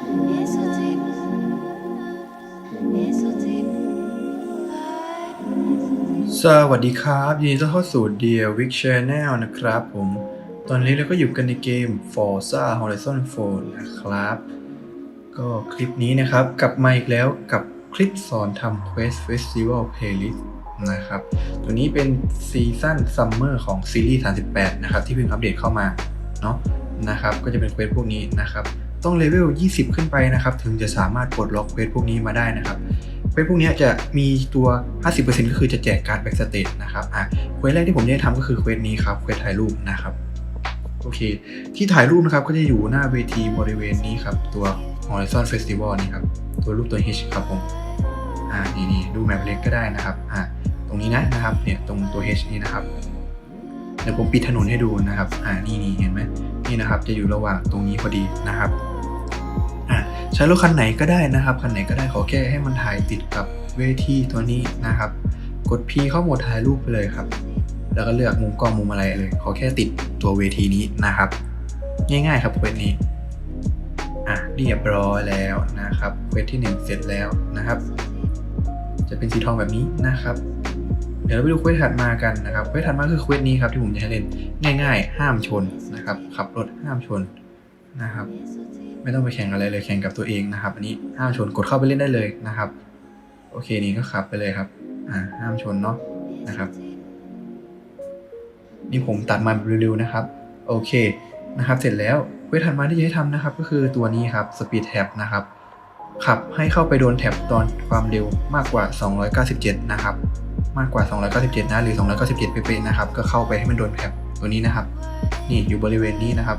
สวัสดีครับยินดีต้อนรับเข้าสู่ Dear Wick Channel นะครับผม ตอนนี้เราก็อยู่กันในเกม Forza Horizon 4 นะครับ ก็คลิปนี้นะครับ กลับมาอีกแล้วกับคลิปสอนทำ Quest Festival Playlist นะครับ ตัวนี้เป็นซีซั่นซัมเมอร์ของซีรีส์ 38 นะครับ ที่เพิ่งอัปเดตเข้ามา เนาะนะครับ ก็จะเป็นเควสพวกนี้นะครับ ต้องเลเวล 20 ขึ้นไปนะครับ ถึงจะสามารถปลดล็อกเควสพวกนี้มาได้นะครับเควสพวกนี้จะมีตัว 50%ก็คือจะแจกการ์ดแบ็กสเตจนะครับอะเควสแรกที่ผมจะทำก็คือเควสนี้ครับเควสถ่ายรูปนะครับโอเค ที่ถ่ายรูปนะครับก็จะอยู่หน้าเวทีบริเวณนี้ครับ ตัว Horizon Festival นี่ครับ ตัวรูปตัว H ครับผมอ่านี่นี่ดูแมปเล็กก็ได้นะครับอ่าตรงนี้นะนะครับเนี่ยตรงตัว H นี่นะครับเดี๋ยวผมปิดถนนให้ดูนะครับ อ่านี่นี่เห็นไหมนี่นะครับ จะอยู่ระหว่างตรงนี้พอดีนะครับ ใช้รถคันไหนก็ได้นะครับ คันไหนก็ได้ขอแค่ให้มันถ่ายติดกับเวทีตัวนี้นะครับ กด P เข้าโหมดถ่ายรูปไปเลยครับ แล้วก็เลือกมุมกล้องมุมอะไรเลย ขอแค่ติดตัวเวทีนี้นะครับ ง่ายๆครับเควสนี้อะเรียบร้อยแล้วนะครับเควสที่ 1 เสร็จแล้วนะครับ จะเป็นสีทองแบบนี้นะครับ เดี๋ยวเราไปดูเควสถัดมากันนะครับเควสถัดมาคือเควสนี้ครับที่ผมจะให้เล่นง่าย ๆ ห้ามชนนะครับขับรถห้ามชนนะครับ ไม่ต้องไปแข่งอะไรเลยแข่งกับตัวเองนะครับ อันนี้ห้ามชนกดเข้าไปเล่นได้เลยนะครับ โอเคนี่ก็ขับไปเลยครับ อ่าห้ามชนเนาะนะครับ นี่ผมตัดมาเร็วๆนะครับ โอเคนะครับ เสร็จแล้วเวทถัดมาที่จะให้ทำนะครับ ก็คือตัวนี้ครับ Speed Tab นะครับ ขับให้เข้าไปโดนแท็บตอนความเร็วมากกว่า 297 นะครับ มากกว่า 297 นะหรือ 297เป๊ะๆนะครับ ก็เข้าไปให้มันโดนแท็บตัวนี้นะครับ นี่อยู่บริเวณนี้นะครับ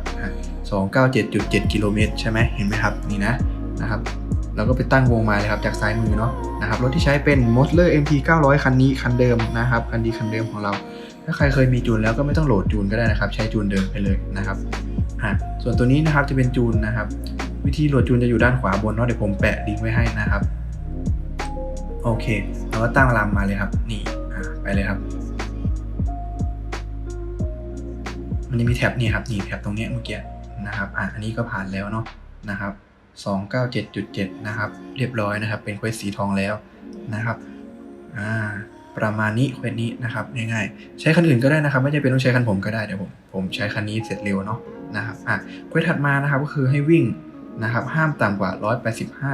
297.7 กิโลเมตรใช่ไหมเห็นไหมครับ นี่นะนะครับเราก็ไปตั้งวงมาเลยครับจากซ้ายมือเนาะนะครับรถที่ใช้เป็น m o s l e r MT 900 คันนี้คันเดิมนะครับคันดีคันเดิมของเรา ถ้าใครเคยมีจูนแล้วก็ไม่ต้องโหลดจูนก็ได้นะครับ ใช้จูนเดิมไปเลยนะครับอะส่วนตัวนี้นะครับจะเป็นจูนนะครับ วิธีโหลดจูนจะอยู่ด้านขวาบนเนาะเดี๋ยวผมแปะลิงก์ไว้ให้นะครับโอเค เราก็ตั้งลำมาเลยครับ นี่ไปเลยครับ มันจะมีแท็บนี่ครับนี่แท็บตรงเนี้ยเมื่อกี้ นะครับอะอันนี้ก็ผ่านแล้วเนาะนะครับ297.7 นะครับ เรียบร้อยนะครับ เป็นเควสสีทองแล้วนะครับอ่าประมาณนี้เควสนี้นะครับง่ายๆใช้คันอื่นก็ได้นะครับไม่จำเป็นต้องใช้คันผมก็ได้เดี๋ยวผมผมใช้คันนี้เสร็จเร็วเนาะนะครับอะเควสถัดมานะครับก็คือให้วิ่งนะครับ ห้ามต่ำกว่า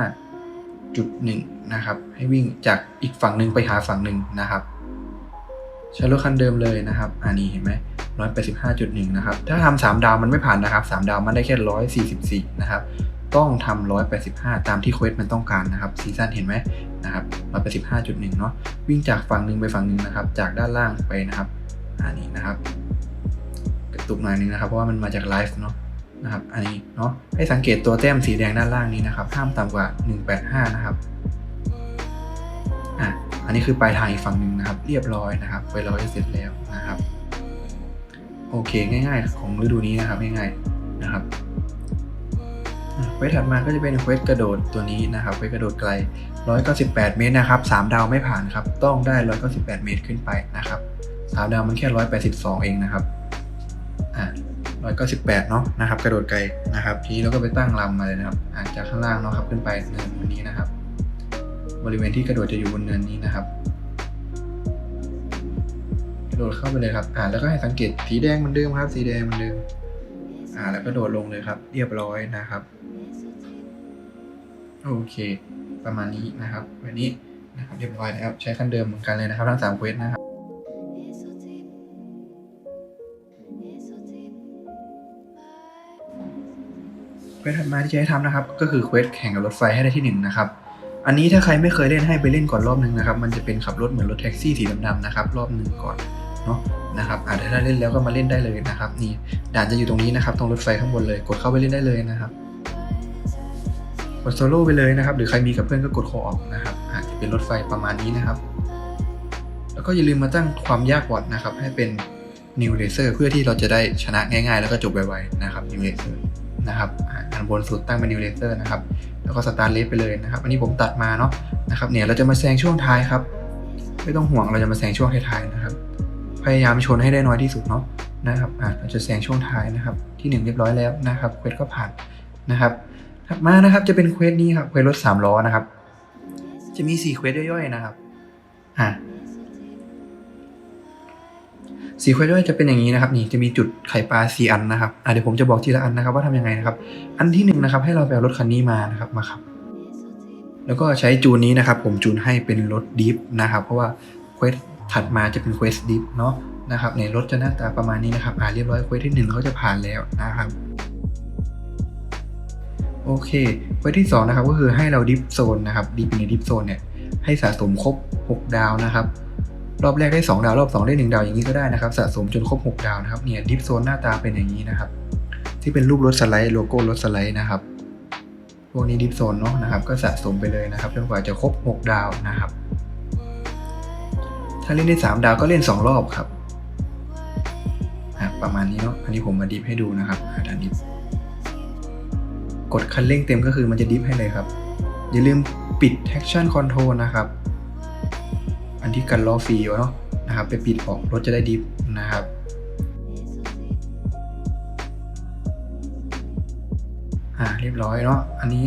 185.1 นะครับ ให้วิ่งจากอีกฝั่งหนึ่งไปหาฝั่งหนึ่งนะครับใช้รถคันเดิมเลยนะครับอันนี้เห็นไหม 185.1 นะครับ ถ้าทำสามดาวมันไม่ผ่านนะครับสามดาวมันได้แค่ 144 นะครับ ต้องทำ185 ตามที่เควสมันต้องการนะครับซีซั่นเห็นไหมนะครับ185.1 เนาะวิ่งจากฝั่งหนึ่งไปฝั่งหนึ่งนะครับ จากด้านล่างไปนะครับอันนี้นะครับกระตุกหน่อยนึงนะครับเพราะว่ามันมาจากไลฟ์เนาะนะครับ อันนี้เนาะให้สังเกตตัวแต้มสีแดงด้านล่างนี้นะครับห้ามต่ำกว่า 185 นะครับอะอันนี้คือปลายทางอีกฝั่งหนึ่งนะครับ เรียบร้อยนะครับเวลาจะเสร็จแล้วนะครับ โอเคง่าย ๆ ของฤดูนี้นะครับง่ายๆนะครับเควสถัดมาก็จะเป็นเควสกระโดดตัวนี้นะครับเควสกระโดดไกล 198 เมตรนะครับ3ดาวไม่ผ่านครับ ต้องได้ 198 เมตรขึ้นไปนะครับ3ดาวมันแค่ 182 เองนะครับอะ198 เนาะนะครับกระโดดไกลนะครับ ทีนี้เราก็ไปตั้งลำมาเลยนะครับอะจากข้างล่างเนาะครับขึ้นไปเนินนี้นะครับ บริเวณที่กระโดดจะอยู่บนเนินนี้นะครับ โดดเข้าไปเลยครับ อ่าแล้วก็ให้สังเกตสีแดงเหมือนเดิมครับ สีแดงเหมือนเดิม อ่า แล้วก็โดดลงเลยครับ เรียบร้อยนะครับ โอเค ประมาณนี้นะครับ วันนี้นะครับเรียบร้อยแล้วใช้คันเดิมเหมือนกันเลยนะครับทั้งสามเควสนะครับเควสถัดมาที่จะให้ทำนะครับ ก็คือเควสแข่งกับรถไฟให้ได้ที่หนึ่งนะครับอันนี้ถ้าใครไม่เคยเล่นให้ไปเล่นก่อนรอบหนึ่งนะครับ มันจะเป็นขับรถเหมือนรถแท็กซี่สีดำๆนะครับ รอบหนึ่งก่อน เนาะนะครับอ่าถ้าเล่นแล้วก็มาเล่นได้เลยนะครับ นี่ด่านจะอยู่ตรงนี้นะครับตรงรถไฟข้างบนเลย กดเข้าไปเล่นได้เลยนะครับกดโซโล่ไปเลยนะครับ หรือใครมีกับเพื่อนก็กดโคอออกนะครับอาจจะเป็นรถไฟประมาณนี้นะครับ แล้วก็อย่าลืมมาตั้งความยากบอดนะครับ ให้เป็น New Racer เพื่อที่เราจะได้ชนะง่ายๆ แล้วก็จบไวๆนะครับ New Racer นะครับอันบนสุดตั้งเป็น New Racer นะครับแล้วก็สตาร์เลสไปเลยนะครับ อันนี้ผมตัดมาเนาะนะครับเนี่ยเราจะมาแซงช่วงท้ายครับ ไม่ต้องห่วงเราจะมาแซงช่วงท้ายๆนะครับ พยายามชนให้ได้น้อยที่สุดเนาะนะครับอ่าเราจะแซงช่วงท้ายนะครับ ที่หนึ่งเรียบร้อยแล้วนะครับเควสก็ผ่านนะครับถัดมานะครับจะเป็นเควสนี้ครับเควสรถสามล้อนะครับ จะมีสี่เควสย่อยๆนะครับอะสี่เควสย่อยจะเป็นอย่างนี้นะครับนี่จะมีจุดไข่ปลาสี่อันนะครับเดี๋ยวผมจะบอกทีละอันนะครับว่าทำยังไงนะครับ อันที่หนึ่งนะครับให้เราไปเอารถคันนี้มานะครับมาขับ แล้วก็ใช้จูนนี้นะครับ ผมจูนให้เป็นรถดิฟนะครับ เพราะว่าเควส ถัดมาจะเป็นเควสดิฟเนาะนะครับในรถจะหน้าตาประมาณนี้นะครับอ่าเรียบร้อยเควสที่หนึ่งเขาจะผ่านแล้วนะครับโอเคเควสที่สองนะครับก็คือให้เราดิฟโซนนะครับดิฟในดิฟโซนเนี่ยให้สะสมครบ 6 ดาวนะครับ รอบแรกได้ 2 ดาว รอบ 2 ได้ 1 ดาวอย่างนี้ก็ได้นะครับ สะสมจนครบ 6 ดาวนะครับเนี่ยดิฟโซนหน้าตาเป็นอย่างนี้นะครับ ที่เป็นรูปรถสไลด์โลโก้รถสไลด์นะครับพวกนี้ดิฟโซนเนาะนะครับ ก็สะสมไปเลยนะครับจนกว่าจะครบ 6 ดาวนะครับ ถ้าเล่นได้ 3 ดาวก็เล่น 2 รอบครับอะประมาณนี้เนาะ อันนี้ผมมาดิฟให้ดูนะครับอะด้านดิฟกดคันเร่งเต็มก็คือมันจะดิฟให้เลยครับ อย่าลืมปิด traction control นะครับ อันที่กันล้อฟรีเนาะนะครับ ไปปิดออกรถจะได้ดิฟนะครับ อ่าเรียบร้อยเนาะ อันนี้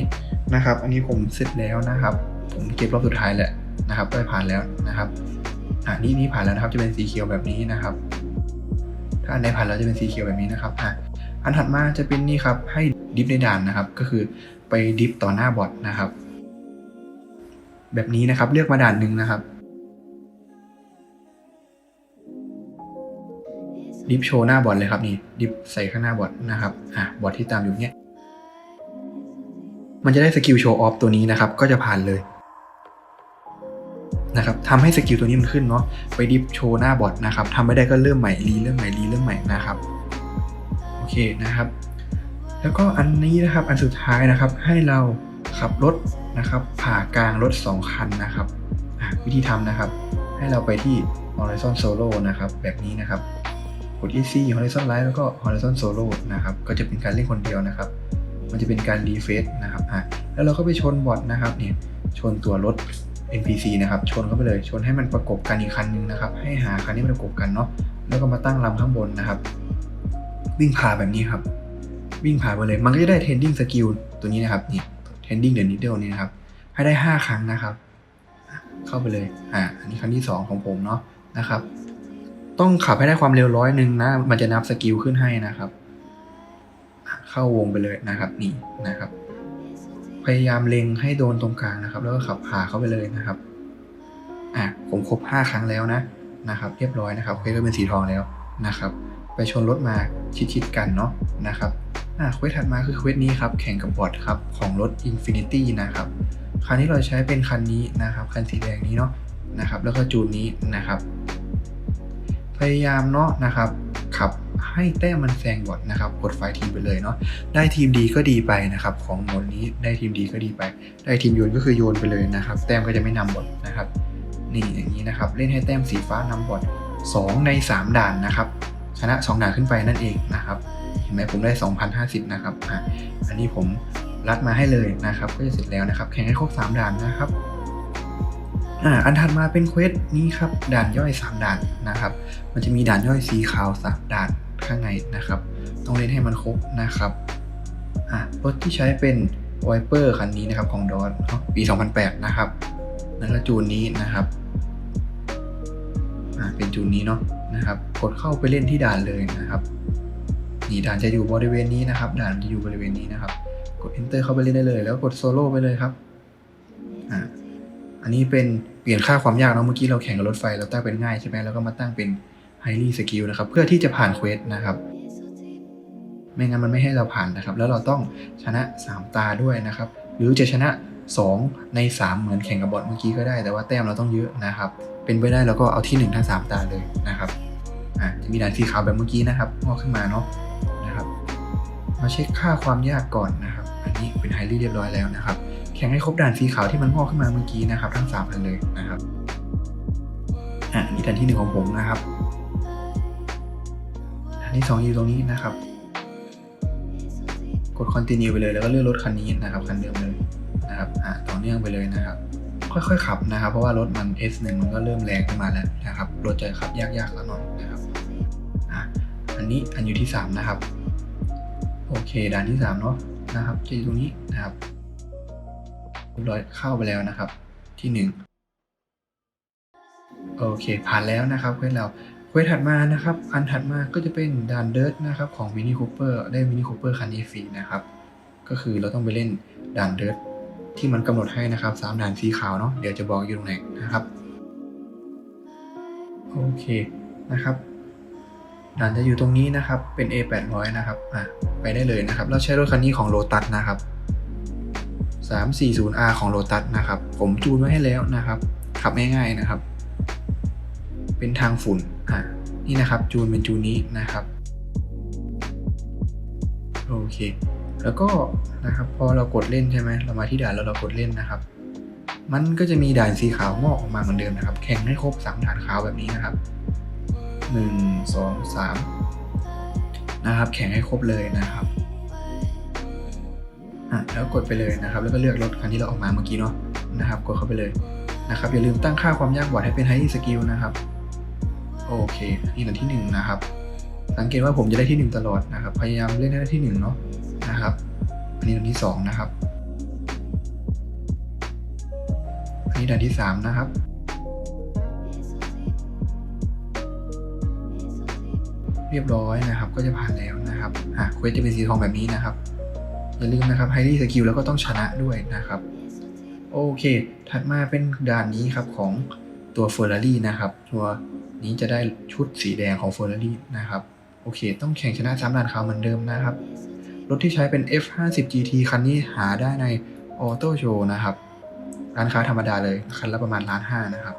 นะครับ อันนี้ผมเสร็จแล้วนะครับ ผมเก็บรอบสุดท้ายแหละนะครับได้ผ่านแล้วนะครับ อ่านี่นี่ผ่านแล้วนะครับจะเป็นสีเขียวแบบนี้นะครับ ถ้าอันไหนผ่านแล้วจะเป็นสีเขียวแบบนี้นะครับอะอันถัดมาจะเป็นนี่ครับให้ดิฟในด่านนะครับ ก็คือไปดิฟต่อหน้าบอทนะครับ แบบนี้นะครับเลือกมาด่านหนึ่งนะครับ ดิฟโชว์หน้าบอทเลยครับนี่ดิฟใส่ข้างหน้าบอทนะครับอะบอทที่ตามอยู่เนี้ยมันจะได้สกิลโชว์ออฟตัวนี้นะครับ ก็จะผ่านเลย นะครับทำให้สกิลตัวนี้มันขึ้นเนาะไปดิฟโชว์หน้าบอทนะครับทำไม่ได้ก็เริ่มใหม่รีเริ่มใหม่รีเริ่มใหม่นะครับโอเคนะครับ แล้วก็อันนี้นะครับอันสุดท้ายนะครับให้เราขับรถนะครับผ่ากลางรถ 2 คันนะครับวิธีทำนะครับ ให้เราไปที่ horizon solo นะครับแบบนี้นะครับกด easy horizon right แล้วก็ horizon solo นะครับก็จะเป็นการเล่นคนเดียวนะครับ มันจะเป็นการรีเฟซนะครับอะแล้วเราก็ไปชนบอทนะครับเนี่ยชนตัวรถ NPC นะครับชนเข้าไปเลยชนให้มันประกบกันอีกคันหนึงนะครับให้หาคันที่มันประกบกันเนาะแล้วก็มาตั้งลำข้างบนนะครับ วิ่งผ่าแบบนี้ครับ วิ่งผ่าไปเลย มันก็จะได้ tending skill ตัวนี้นะครับนี่ tending the needle นี่นะครับให้ได้ 5 ครั้งนะครับ เข้าไปเลยอ่าอันนี้ครั้งที่ 2 ของผมเนาะนะครับ ต้องขับให้ได้ความเร็วร้อยหนึ่งนะมันจะนับสกิลขึ้นให้นะครับ เข้าวงไปเลยนะครับนี่นะครับ พยายามเล็งให้โดนตรงกลางนะครับ แล้วก็ขับผ่าเข้าไปเลยนะครับอะผมครบ 5 ครั้งแล้วนะนะครับ เรียบร้อยนะครับเควสก็เป็นสีทองแล้วนะครับ ไปชนรถมาชิดๆกันเนาะนะครับอะเควสถัดมาคือเควสนี้ครับแข่งกับบอทครับของรถ Infinity นะครับคันนี้เราใช้เป็นคันนี้นะครับคันสีแดงนี้เนาะนะครับ แล้วก็จูนนี้นะครับ พยายามเนาะนะครับ ขับให้แต้มมันแซงบอทนะครับกดไฟทีมไปเลยเนาะได้ทีมดีก็ดีไปนะครับ ของโหมดนี้ได้ทีมดีก็ดีไป ได้ทีมโยนก็คือโยนไปเลยนะครับ แต้มก็จะไม่นำบอทนะครับ นี่อย่างนี้นะครับ เล่นให้แต้มสีฟ้านำบอท2ใน 3 ด่านนะครับ ชนะ 2 ด่านขึ้นไปนั่นเองนะครับเห็นไหมผมได้ 2,050 นะครับอะอันนี้ผมรัดมาให้เลยนะครับ ก็จะเสร็จแล้วนะครับ แข่งให้ครบ3ด่านนะครับ อ่าอันถัดมาเป็นเควสนี้ครับด่านย่อย 3 ด่านนะครับ มันจะมีด่านย่อยสีขาว3ด่านข้างในนะครับ ต้องเล่นให้มันครบนะครับอะรถที่ใช้เป็นไวเปอร์คันนี้นะครับของดอสปี 2008 นะครับนั่นละจูนนี้นะครับอ่าเป็นจูนนี้เนาะนะครับ กดเข้าไปเล่นที่ด่านเลยนะครับนี่ด่านจะอยู่บริเวณนี้นะครับ ด่านจะอยู่บริเวณนี้นะครับ กด enter เข้าไปเล่นได้เลย แล้วกดโซโล่ไปเลยครับอ่าอันนี้เป็น เปลี่ยนค่าความยากเนาะเมื่อกี้เราแข่งกับรถไฟเราตั้งเป็นง่ายใช่ไหมแล้วก็มาตั้งเป็น highly skill นะครับ เพื่อที่จะผ่านเควสนะครับ ไม่งั้นมันไม่ให้เราผ่านนะครับ แล้วเราต้องชนะ 3 ตาด้วยนะครับ หรือจะชนะ 2 ใน 3 เหมือนแข่งกับบอทเมื่อกี้ก็ได้ แต่ว่าแต้มเราต้องเยอะนะครับ เป็นไปได้เราก็เอาที่ 1 ทั้ง 3 ตาเลยนะครับอะจะมีด่านสีขาวแบบเมื่อกี้นะครับงอกขึ้นมาเนาะนะครับ มาเช็คค่าความยากก่อนนะครับ อันนี้เป็นไฮรี่เรียบร้อยแล้วนะครับ ข่งให้ครบด่านสีขาวที่มันงอกขึ้นมาเมื่อกี้นะครับ ทั้ง3อันเลยนะครับอะนี่ด่านที่หนึ่งของผมนะครับด่านที่สองอยู่ตรงนี้นะครับ กด continue ไปเลยแล้วก็เลือกรถคันนี้นะครับคันเดิมเลยนะครับอะต่อเนื่องไปเลยนะครับ ค่อยๆขับนะครับ เพราะว่ารถมัน S1 มันก็เริ่มแรงขึ้นมาแล้วนะครับรถจะขับยากๆแล้วหน่อยนะครับอะอันนี้อันอยู่ที่ 3 นะครับ โอเคด่านที่3เนาะนะครับจะอยู่ตรงนี้นะครับ รียบร้อยเข้าไปแล้วนะครับ ที่หนึ่งโอเค ผ่านแล้วนะครับเควสเราเควสถัดมานะครับ อันถัดมาก็จะเป็นด่านเดิร์ทนะครับของมินิคูเปอร์ได้มินิคูเปอร์คันนี้ฟรีนะครับ ก็คือเราต้องไปเล่นด่านเดิร์ทที่มันกำหนดให้นะครับสามด่านสีขาวเนาะเดี๋ยวจะบอกอยู่ตรงไหนนะครับโอเคนะครับด่านจะอยู่ตรงนี้นะครับเป็น A 8 0 0 นะครับอะไปได้เลยนะครับเราใช้รถคันนี้ของโ o ตัสนะครับ 340R ของโ o ตัสนะครับ ผมจูนไว้ให้แล้วนะครับ ขับง่ายๆนะครับ เป็นทางฝุ่นอะนี่นะครับจูนเป็นจูนนี้นะครับโอเค แล้วก็นะครับพอเรากดเล่นใช่ไหมเรามาที่ด่านแล้วเรากดเล่นนะครับ มันก็จะมีด่านสีขาวงอกออกมาเหมือนเดิมนะครับ แข่งให้ครบสามด่านขาวแบบนี้นะครับหนึ่งสองสามนะครับ แข่งให้ครบเลยนะครับ อะแล้วกดไปเลยนะครับ แล้วก็เลือกรถคันที่เราออกมาเมื่อกี้เนาะนะครับ กดเข้าไปเลยนะครับ อย่าลืมตั้งค่าความยากบอร์ดให้เป็น High Skill นะครับ โอเค นี่ด่านที่หนึ่งนะครับ สังเกตว่าผมจะได้ที่หนึ่งตลอดนะครับ พยายามเล่นให้ได้ที่หนึ่งเนาะนะครับ อันนี้ด่านที่สองนะครับอันนี้ด่านที่สามนะครับเรียบร้อยนะครับ ก็จะผ่านแล้วนะครับอะเควสจะเป็นสีทองแบบนี้นะครับ อย่าลืมนะครับไฮดี้สกิลแล้วก็ต้องชนะด้วยนะครับ โอเค ถัดมาเป็นด่านนี้ครับของตัว Ferrari นะครับ ตัวนี้จะได้ชุดสีแดงของ Ferrari นะครับ โอเค ต้องแข่งชนะ3ด่านขาวเหมือนเดิมนะครับ รถที่ใช้เป็น F50 GT คันนี้หาได้ใน Auto Show นะครับ ร้านค้าธรรมดาเลยคันละประมาณล้านห้านะครับ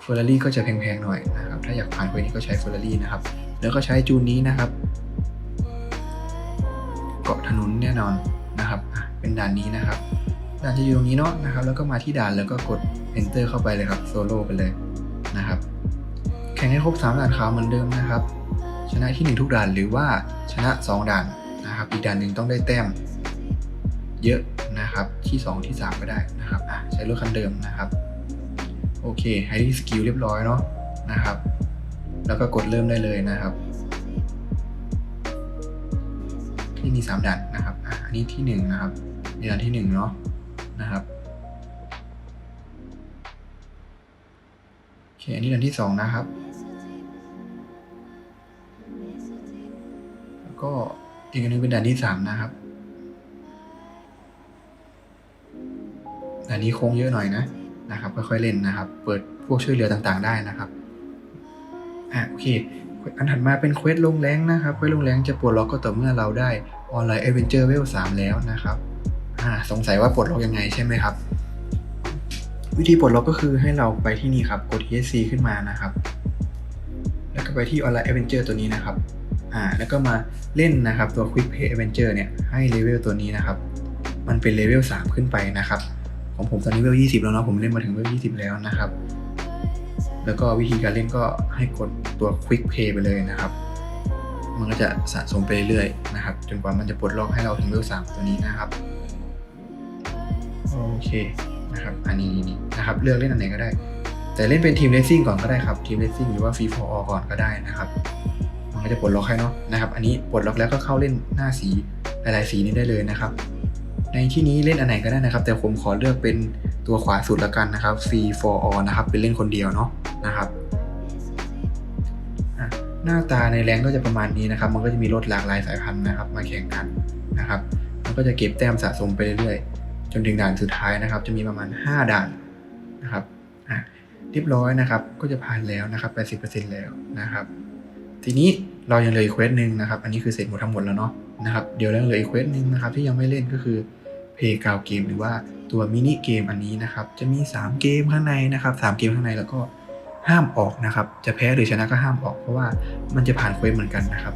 เฟอร์รารี่ก็จะแพงๆหน่อยนะครับ ถ้าอยากผ่านเควนี้ก็ใช้เฟอร์รารี่นะครับ แล้วก็ใช้จูนนี้นะครับ ถนนแน่นอนนะครับเป็นด่านนี้นะครับด่านจะอยู่ตรงนี้เนาะนะครับ แล้วก็มาที่ด่านแล้วก็กด enter เข้าไปเลยครับโซโล่ไปเลยนะครับ แข่งให้ครบ3ด่านขาวเหมือนเดิมนะครับ ชนะที่ 1 ทุกด่านหรือว่าชนะ 2 ด่านนะครับ อีกด่านหนึ่งต้องได้แต้มเยอะนะครับที่ 2 ที่ 3 ก็ได้นะครับอะใช้รถคันเดิมนะครับ โอเคไฮดี้สกิลเรียบร้อยเนาะนะครับ แล้วก็กดเริ่มได้เลยนะครับ ที่มี3ด่านนะครับอะอันนี้ที่1นะครับนี่ด่านที่1เนาะนะครับโอเคอันนี้ด่านที่ 2 นะครับ แล้วก็อีกอันนึงเป็นด่านที่ 3 นะครับด่านนี้โค้งเยอะหน่อยนะนะครับค่อยๆเล่นนะครับ เปิดพวกช่วยเหลือต่างๆ ได้นะครับอะโอเค อันถัดมาเป็นเควสลงแรงนะครับเควสลงแรงจะปลดล็อกก็ต่อเมื่อเราได้ออนไลน์เอเวนเจอร์เวล3แล้วนะครับอ่าสงสัยว่าปลดล็อกยังไงใช่ไหมครับ วิธีปลดล็อกก็คือให้เราไปที่นี่ครับกด ESC ขึ้นมานะครับ แล้วก็ไปที่ออนไลน์เอเวนเจอร์ตัวนี้นะครับอ่าแล้วก็มาเล่นนะครับตัว Quick Play Adventure เนี่ยให้เลเวลตัวนี้นะครับ มันเป็นเลเวล3ขึ้นไปนะครับ ของผมตอนนี้เลเวล20 แล้วเนาะผมเล่นมาถึงเวล20 แล้วนะครับ แล้วก็วิธีการเล่นก็ให้กดตัว Quick Play ไปเลยนะครับ มันก็จะสะสมไปเรื่อยๆนะครับ จนกว่ามันจะปลดล็อกให้เราถึงเวล3ตัวนี้นะครับ โอเคนะครับ อันนี้นี่นะครับ เลือกเล่นอันไหนก็ได้ แต่เล่นเป็นทีมเลสซิ่งก่อนก็ได้ครับ ทีมเลสซิ่งหรือว่าฟรีฟอร์ก่อนก็ได้นะครับ มันก็จะปลดล็อกให้เนาะนะครับ อันนี้ปลดล็อกแล้วก็เข้าเล่นหน้าสีหลายๆสีนี้ได้เลยนะครับ ในที่นี้เล่นอันไหนก็ได้นะครับ แต่ผมขอเลือกเป็น ตัวขวาสุดละกันนะครับ free for all นะครับ เป็นเล่นคนเดียวเนาะนะครับหน้าตาในแรงก็จะประมาณนี้นะครับ มันก็จะมีรถหลากหลายสายพันธุ์นะครับ มาแข่งกันนะครับ มันก็จะเก็บแต้มสะสมไปเรื่อยๆ จนถึงด่านสุดท้ายนะครับ จะมีประมาณ 5 ด่านนะครับอะเรียบร้อยนะครับ ก็จะผ่านแล้วนะครับ 80%แล้วนะครับ ทีนี้เรายังเหลืออีกเควสหนึ่งนะครับ อันนี้คือเสร็จหมดทั้งหมดแล้วเนาะนะครับ เดี๋ยวเราเหลืออีกเควสหนึ่งนะครับที่ยังไม่เล่นก็คือ เพย์กาวเกมหรือว่าตัวมินิเกมอันนี้นะครับ จะมี 3 เกมข้างในนะครับ 3 เกมข้างในแล้วก็ห้ามออกนะครับ จะแพ้หรือชนะก็ห้ามออกเพราะว่ามันจะผ่านเควสเหมือนกันนะครับ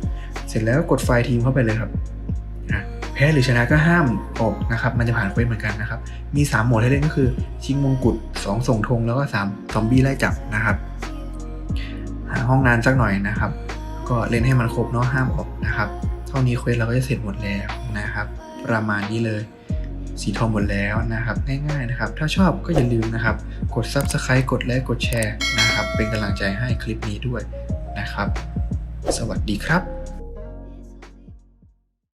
เสร็จแล้วกดไฟล์ทีมเข้าไปเลยครับแพ้หรือชนะก็ห้ามออกนะครับ มันจะผ่านเควสเหมือนกันนะครับ มี 3 โหมดให้เล่นก็คือ ชิงมงกุฎ 2 ส่งธงแล้วก็ 3 ซอมบี้ไล่จับนะครับ หาห้องนานสักหน่อยนะครับ ก็เล่นให้มันครบเนาะห้ามออกนะครับ เท่านี้เควสเราก็จะเสร็จหมดแล้วนะครับ ประมาณนี้เลย สีทองหมดแล้วนะครับง่ายๆนะครับ ถ้าชอบก็อย่าลืมนะครับ กด Subscribe กดไลค์กดแชร์นะครับ เป็นกำลังใจให้คลิปนี้ด้วยนะครับ สวัสดีครับ